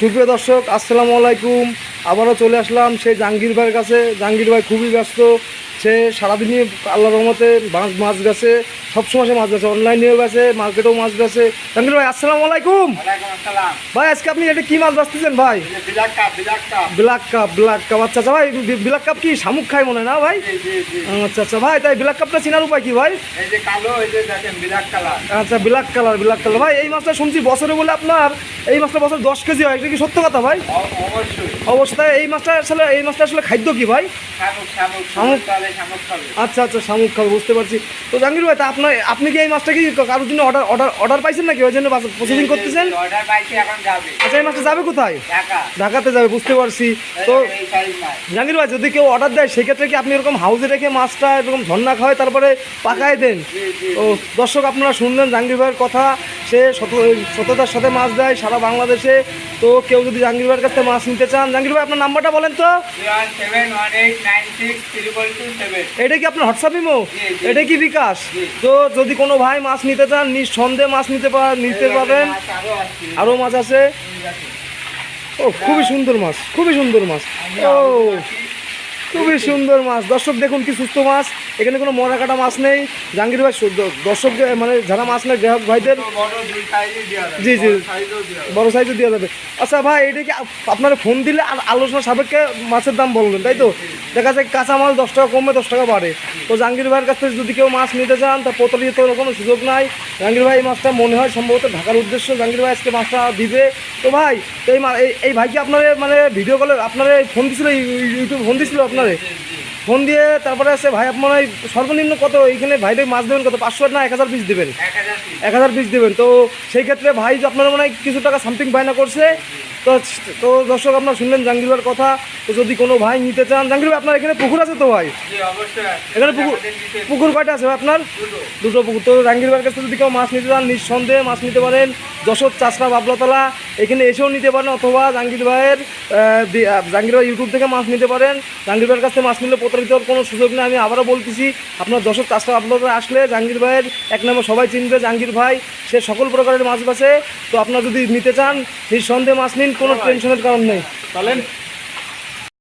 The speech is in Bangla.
সুপ্রিয় দর্শক, আসসালামু আলাইকুম। আবারও চলে আসলাম সেই জাহাঙ্গীর ভাইয়ের কাছে। জাহাঙ্গীর ভাই খুবই ব্যস্ত। সে সারাদিনই আল্লাহ রহমতে মাছ মাছ গেছে সবসময় সে মাছ গেছে অনলাইনেও গেছে মার্কেটেও মাছ গেছে জাহাঙ্গীর ভাই আসসালামু আলাইকুম। ওয়ালাইকুম ভাই আজকে আপনি এটা কি মাছ বাঁচতেছেন ভাই? Black cup black cup. আচ্ছা আচ্ছা ভাই ব্ল্যাক কাপ কি শামুক খায় মনে না ভাই? আচ্ছা আচ্ছা ভাই তাই ব্ল্যাক কাপটা চিনার উপায় কি ভাই? আচ্ছা ব্ল্যাক কালার ব্ল্যাক কালার। ভাই এই মাছটা শুনছি বছরে বলে আপনার এই মাছটা বছর দশ কেজি হয় এটা কি সত্য কথা ভাই? অ- অবশ্যই। এই মাছটা আসলে এই মাছটা আসলে খাদ্য কি ভাই? শামুক আচ্ছা আচ্ছা শামুক খাবে বুঝতে পারছি। তো জাহাঙ্গীর ভাই তা আপনার আপনি কি এই মাছটা কি কারোর জন্য অর্ডার অর্ডার অর্ডার পাইছেন নাকি? ওই জন্য প্রসেসিং করতেছেন? পাইছি এখন যাবে। আচ্ছা এই মাছটা যাবে কোথায়? ঢাকাতে যাবে বুঝতে পারছি। তো জাহাঙ্গীর ভাই যদি কেউ অর্ডার দেয় সেক্ষেত্রে কি আপনি এরকম হাউসে রেখে মাছটা এরকম ঝর্ণা খাওয়ায় তারপরে পাকায় দেন? ও দর্শক আপনারা শুনলেন জাহাঙ্গীর ভাইয়ের কথা। সে সত সততার সাথে মাছ দেয় সারা বাংলাদেশে। তো কেউ যদি জাহাঙ্গীর ভাইয়ের কাছ মাছ নিতে চান জাহাঙ্গীর ভাই আপনার নাম্বারটা বলেন তো। এটা কি আপনার হোয়াটসঅ্যাপ ইমো। এটা কি বিকাশ? তো যদি কোনো ভাই মাছ নিতে চান নিঃসন্দেহে মাছ নিতে নিতে পারবেন। আরও মাছ আছে। ও খুবই সুন্দর মাছ খুবই সুন্দর মাছ। ও। খুবই সুন্দর মাছ। দর্শক দেখুন কি সুস্থ মাছ। এখানে কোনো মরা কাটা মাছ নেই। জাহাঙ্গীর ভাই দর্শক মানে যারা মাছ নেয় গ্রাহক ভাইদের জি, জি। বড় সাইজও দেওয়া যাবে। আচ্ছা ভাই এটা কি আপ- আপনারা ফোন দিলে আর আলোচনা সাপেক্ষে মাছের দাম বলবেন তাই তো? দেখা যায় কাঁচা মাল দশ টাকা কমে দশ টাকা বাড়ে। তো জাহাঙ্গীর ভাইয়ের কাছ থেকে যদি কেউ মাছ নিতে চান তা প্রতারিত কোনো সুযোগ নাই। জাহাঙ্গীর ভাই মাছটা মনে হয় সম্ভবত ঢাকার উদ্দেশ্য জাহাঙ্গীর ভাই আজকে মাছটা দিবে। তো ভাই তো এই এই- ভাইকে আপনার মানে ভিডিও কলে আপনার ফোন দিছিল ইউটিউব ফোন দিছিল আপনারে? ফোন দিয়ে তারপরে আছে ভাই আপনার সর্বনিম্ন কত? এইখানে ভাইদের মাছ দেবেন কত? পাঁচশো না এক হাজার পিস দেবেন? এক হাজার পিস দেবেন। তো সেই ক্ষেত্রে ভাই আপনার মনে হয় কিছু টাকা সামথিং বায়না করছে তো তো দর্শক আপনার শুনলেন জাহাঙ্গীর কথা। তো যদি কোনো ভাই নিতে চান জাহাঙ্গীর ভাই আপনার এখানে পুকুর আছে তো ভাই। এখানে পুকুর পুকুর কয়টা আছে আপনার? দুটো। পুকুর। তো জাহাঙ্গীর কাছে যদি কেউ মাছ নিতে চান নিঃসন্দেহে মাছ নিতে পারেন। যশোর চাষরা বাবলাতলা এখানে এসেও নিতে পারেন অথবা জাহাঙ্গীর ভাইয়ের জাহাঙ্গীর ভাই ইউটিউব থেকে মাছ নিতে পারেন। জাহাঙ্গীর ভাইয়ের কাছে মাছ নিলে প্রতারিত হওয়ার কোনো সুযোগ নেই আমি আবারও বলতেছি আপনার যশোর চাষরা বাবলাতলা আসলে জাহাঙ্গীর ভাইয়ের এক নম্বর সবাই চিনবে জাহাঙ্গীর ভাই সে সকল প্রকারের মাছ বাছে। তো আপনার যদি নিতে চান নিঃসন্দেহে মাছ নিন। কোনো টেনশনের কারণ নেই। চলেন